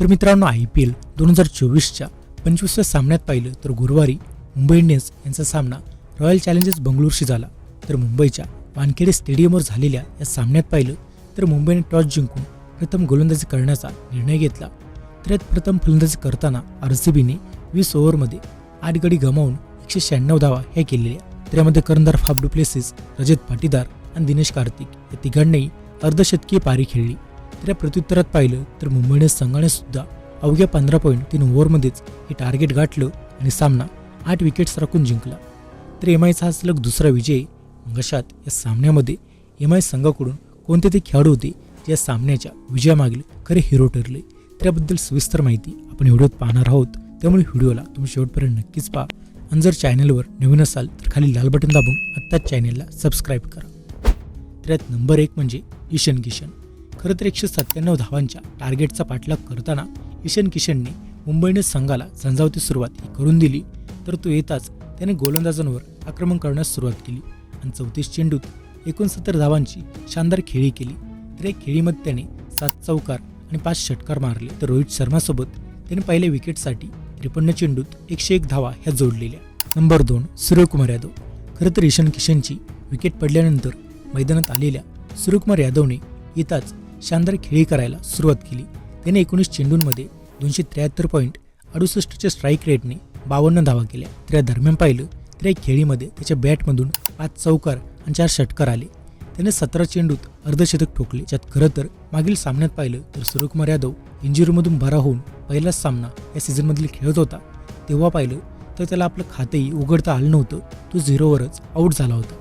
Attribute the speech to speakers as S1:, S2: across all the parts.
S1: तर मित्रांनो I P L दोन हजार चोवीसच्या पंचवीसव्या सामन्यात पाहिलं तर गुरुवारी मुंबई इंडियन्स यांचा सामना रॉयल चॅलेंजर्स बंगळुरूशी झाला. तर मुंबईच्या वानखेडे स्टेडियमवर झालेल्या या सामन्यात पाहिलं तर मुंबईने टॉस जिंकून प्रथम गोलंदाजी करण्याचा निर्णय घेतला. तर यात प्रथम फलंदाजी करताना आर सी बीने वीस ओव्हरमध्ये आठ गडी गमावून एकशे शहाण्णव धावा ह्या केलेल्या. तर यामध्ये करंदार Faf du Plessis Rajat Patidar आणि दिनेश कार्तिक या तिघांनाही अर्धशतकीय पारी खेळली. तर या प्रत्युत्तरात पाहिलं तर मुंबईने संघाने सुद्धा अवघ्या पंधरा पॉईंट तीन ओव्हरमध्येच हे टार्गेट गाठलं आणि सामना आठ विकेट्स राखून जिंकला. तर एम आयचा हा सलग दुसरा विजय अंगशात या सामन्यामध्ये एम आय संघाकडून कोणते ते खेळाडू होते जे या सामन्याच्या विजयामागील खरे हिरो ठरले त्याबद्दल सविस्तर माहिती आपण व्हिडिओत पाहणार आहोत. त्यामुळे व्हिडिओला तुम्ही शेवटपर्यंत नक्कीच पहा. आणि जर चॅनलवर नवीन असाल तर खाली लाल बटन दाबून आत्ताच चॅनलला सबस्क्राईब करा. त्यात नंबर एक म्हणजे ईशन किशन. खरं तर एकशे सत्त्याण्णव धावांच्या टार्गेटचा पाठलाग करताना ईशन किशनने मुंबईने संघाला झंझावती सुरुवात ही करून दिली. तर तो येताच त्याने गोलंदाजांवर आक्रमण करण्यास सुरुवात केली आणि चौतीस चेंडूत एकोणसत्तर धावांची शानदार खेळी केली. तर या खेळीमध्ये त्याने सात चौकार आणि पाच षटकार मारले. तर रोहित शर्मासोबत त्याने पहिल्या विकेटसाठी त्रेपन्न चेंडूत एकशे एक धावा ह्या जोडलेल्या नंबर दोन सूर्यकुमार यादव. खरं तर ईशान किशनची विकेट पडल्यानंतर मैदानात आलेल्या सूर्यकुमार यादवने येताच शानदार खेळी करायला सुरुवात केली. त्याने एकोणीस चेंडूंमध्ये दोनशे त्र्याहत्तर पॉईंट अडुसष्टच्या स्ट्राईक रेटने बावन्न धावा केल्या. तर या दरम्यान पाहिलं तर या खेळीमध्ये त्याच्या बॅटमधून पाच चौकार आणि चार षटकार आले. त्याने सतरा चेंडूत अर्धशतक ठोकले. ज्यात खरं तर मागील सामन्यात पाहिलं तर सूर्यकुमार यादव इंजुरीमधून बरा होऊन पहिलाच सामना या सीझनमधील खेळत होता. तेव्हा पाहिलं तर त्याला आपलं खातंही उघडता आलं नव्हतं. तो झिरोवरच आऊट झाला होता.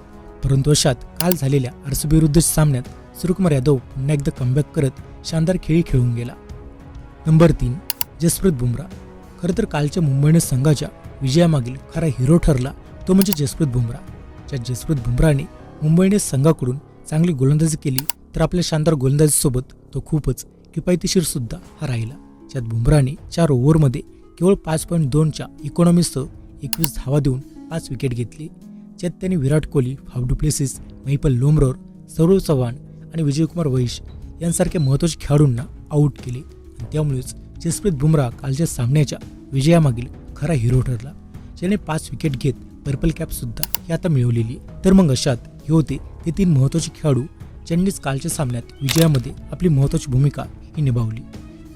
S1: परंतु अशात काल झालेल्या आरसीबीविरुद्धच्या सामन्यात सूर्यकुमार यादव पुन्हा एकदा कमबॅक करत शानदार खेळी खेळून गेला. नंबर तीन जसप्रीत बुमरा खरं तर कालच्या मुंबईने संघाच्या विजयामागील खरा हिरो ठरला तो म्हणजे जसप्रीत बुमरा ज्या जसप्रीत बुमराने मुंबईने संघाकडून चांगली गोलंदाजी केली तर आपल्या शानदार गोलंदाजीसोबत तो खूपच किफायतशीर सुद्धा हा राहिला. ज्यात बुमराने चार ओव्हरमध्ये केवळ पाच पॉईंट दोनच्या इकॉनॉमीसह एकवीस धावा देऊन पाच विकेट घेतली. ज्यात त्यांनी विराट कोहली फावडुप्लेसिस महिपल लोमरोर सौरव चव्हाण आणि विजयकुमार वैश यांसारख्या महत्त्वाच्या खेळाडूंना आऊट केले. त्यामुळेच जसप्रीत बुमराह कालच्या सामन्याच्या विजयामागील खरा हिरो ठरला. ज्याने पाच विकेट घेत पर्पल कॅपसुद्धा ही आता मिळवलेली. तर मग अशात हे होते ते तीन महत्त्वाचे खेळाडू ज्यांनीच कालच्या सामन्यात विजयामध्ये आपली महत्त्वाची भूमिका ही निभावली.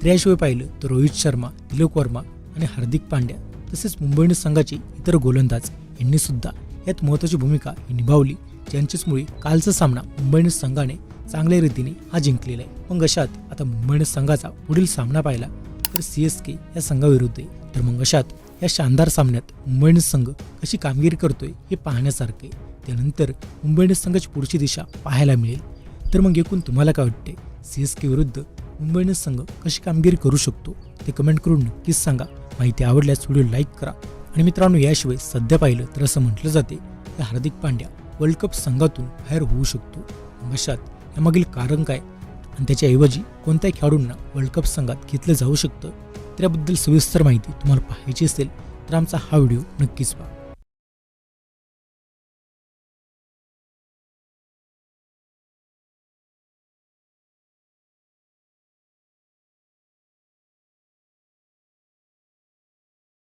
S1: तर याशिवाय पाहिलं तर रोहित शर्मा तिलक वर्मा आणि हार्दिक पांड्या तसेच मुंबई इंडियन्स संघाचे इतर गोलंदाज यांनीसुद्धा यात महत्त्वाची भूमिका ही निभावली. ज्यांच्याचमुळे कालचा सामना मुंबई इंडियन्स संघाने चांगल्या रीतीने हा जिंकलेला आहे. मग अशात आता मुंबई संघाचा पुढील सामना पाहिला तर सी एस के या संघाविरुद्ध आहे. तर मग अशात या शानदार सामन्यात मुंबई संघ कशी कामगिरी करतोय हे पाहण्यासारखे त्यानंतर मुंबई संघाची पुढची दिशा पाहायला मिळेल. तर मग एकूण तुम्हाला काय वाटते सी एस के विरुद्ध मुंबई संघ कशी कामगिरी करू शकतो? ते कमेंट करून नक्कीच सांगा. माहिती आवडल्यास व्हिडिओ लाईक करा. आणि मित्रांनो याशिवाय सध्या पाहिलं तर असं म्हटलं जाते की हार्दिक पांड्या वर्ल्ड कप संघातून बाहेर होऊ शकतो. मग अशात यामागील कारण काय? आणि त्याच्याऐवजी कोणत्याही खेळाडूंना वर्ल्ड कप संघात घेतलं जाऊ शकतं त्याबद्दल सविस्तर माहिती तुम्हाला पाहायची असेल तर आमचा हा व्हिडिओ नक्कीच पहा.